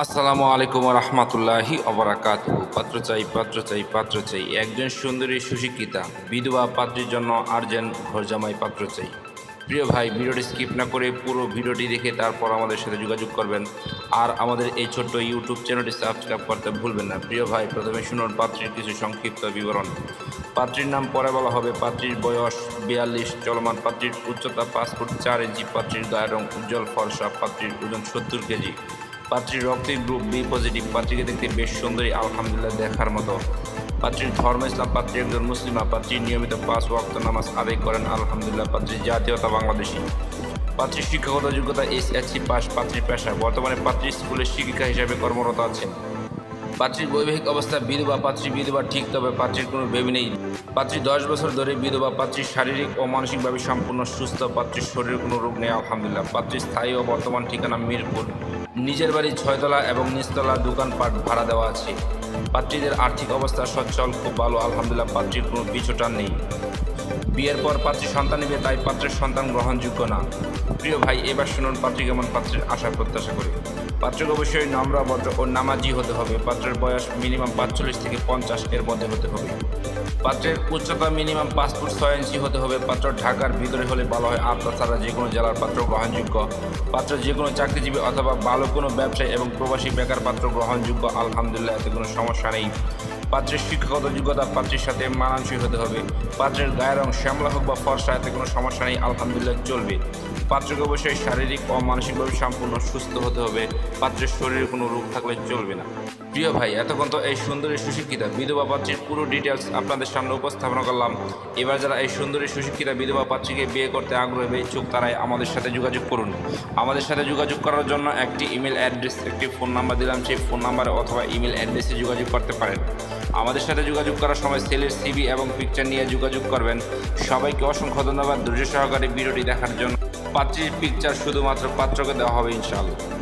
আসসালামু আলাইকুম রহমতুল্লাহি অবরাকাত পাত্র চাই পাত্র চাই পাত্র চাই। একজন সুন্দরী সুশিক্ষিতা, বিধবা পাত্রীর জন্য আর্জেন্ট ঘর জামাই পাত্র চাই। প্রিয় ভাই, ভিডিওটি স্কিপ না করে পুরো ভিডিওটি দেখে তারপর আমাদের সাথে যোগাযোগ করবেন। আর আমাদের এই ছোট্ট ইউটিউব চ্যানেলটি সাবস্ক্রাইব করতে ভুলবেন না। প্রিয় ভাই, প্রথমে শুনুন পাত্রীর কিছু সংক্ষিপ্ত বিবরণ। পাত্রীর নাম পরে বলা হবে। পাত্রীর বয়স বিয়াল্লিশ, চলমান পাত্রীর উচ্চতা পাঁচ ফুট চার ইঞ্চি, পাত্রীর গায়ের রং উজ্জ্বল ফর্সা, পাত্রীর ওজন সত্তর কেজি। পাত্রীর রক্তের গ্রুপ বি পজিটিভ, পাত্রীকে দেখতে বেশ সুন্দরী, আলহামদুলিল্লাহ দেখার মতো। পাত্রীর ধর্ম ইসলাম, পাত্রী একজন মুসলিমা পাত্রী নিয়মিত পাঁচ ওয়াক্ত নামাজ আদায় করেন, আলহামদুলিল্লাহ পাত্রীর জাতীয়তা বাংলাদেশি। পাত্রীর শিক্ষাগত যোগ্যতা এস এসসি পাস, পাত্রীর পেশা। বর্তমানে পাত্রী স্কুলের শিক্ষিকা হিসাবে কর্মরত আছেন। পাত্রীর বৈবাহিক অবস্থা বিধবা, পাত্রী বিধবা ঠিক, তবে পাত্রীর কোনো বেবি নেই। পাত্রী দশ বছর ধরে বিধবা, পাত্রী শারীরিক ও মানসিকভাবে সম্পূর্ণ সুস্থ, পাত্রীর শরীরে কোনো রোগ নেই, আলহামদুলিল্লাহ। পাত্রীর স্থায়ী ও বর্তমান ঠিকানা মিরপুর। নিজের বাড়ি ছয়তলা এবং নিচতলা দোকানপাট ভাড়া দেওয়া আছে। পাত্রীদের আর্থিক অবস্থা সচ্ছল, খুব ভালো, আলহামদুলিল্লাহ, পাত্রীর কোনো পিছুটান নেই। বিয়ের পর পাত্রী সন্তান নেবে, তাই পাত্রের সন্তান গ্রহণযোগ্য না। প্রিয় ভাই, এবার শুনুন পাত্রী কেমন পাত্রের আশা প্রত্যাশা করি। পাত্রকে অবশ্যই নম্র, ভদ্র ও নামাজি হতে হবে। পাত্রের বয়স মিনিমাম পাঁচচল্লিশ থেকে পঞ্চাশ এর মধ্যে হতে হবে। পাত্রের উচ্চতা মিনিমাম পাঁচ ফুট ছয় ইঞ্চি হতে হবে। পাত্র ঢাকার ভিতরে হলে ভালো হয়। আর তাছাড়া যে কোনো জেলার পাত্র গ্রহণযোগ্য। পাত্র যে কোনো চাকরিজীবী অথবা ভালো কোনো ব্যবসায়ী এবং প্রবাসী বেকার পাত্র গ্রহণযোগ্য। আলহামদুলিল্লাহ, এতে কোনো সমস্যা নেই। পাত্রের শিক্ষাগত যোগ্যতা পাত্রের সাথে মানানসই হতে হবে। পাত্রের গায়ের রং শ্যামলা হোক বা ফর্সা, এতে কোনো সমস্যা নেই, আলহামদুলিল্লাহ চলবে। পাত্রকে অবশ্যই শারীরিক ও মানসিকভাবে সম্পূর্ণ সুস্থ হতে হবে। পাত্রের শরীরে কোনো রোগ থাকলে চলবে না। প্রিয় ভাই, এতক্ষণ তো এই সুন্দরী সুশিক্ষিতা বিধবা পাত্রীর পুরো ডিটেলস আপনাদের সামনে উপস্থাপনা করলাম। এবার যারা এই সুন্দরী সুশিক্ষিতা বিধবা পাত্রীকে বিয়ে করতে আগ্রহী ইচ্ছুক তারাই আমাদের সাথে যোগাযোগ করুন। আমাদের সাথে যোগাযোগ করার জন্য একটি ইমেল অ্যাড্রেস একটি ফোন নাম্বার দিলাম। সেই ফোন নাম্বারে অথবা ইমেল অ্যাড্রেসে যোগাযোগ করতে পারেন। আমাদের সাথে যোগাযোগ করার সময় সেলের সিবি এবং পিকচার নিয়ে যোগাযোগ করবেন। সবাইকে অসংখ্য ধন্যবাদ। ধৈর্য সহকারে ভিডিওটি দেখার জন্য। পাত্রীর পিকচার শুধুমাত্র পাত্রকে দেওয়া হবে ইনশাআল্লাহ।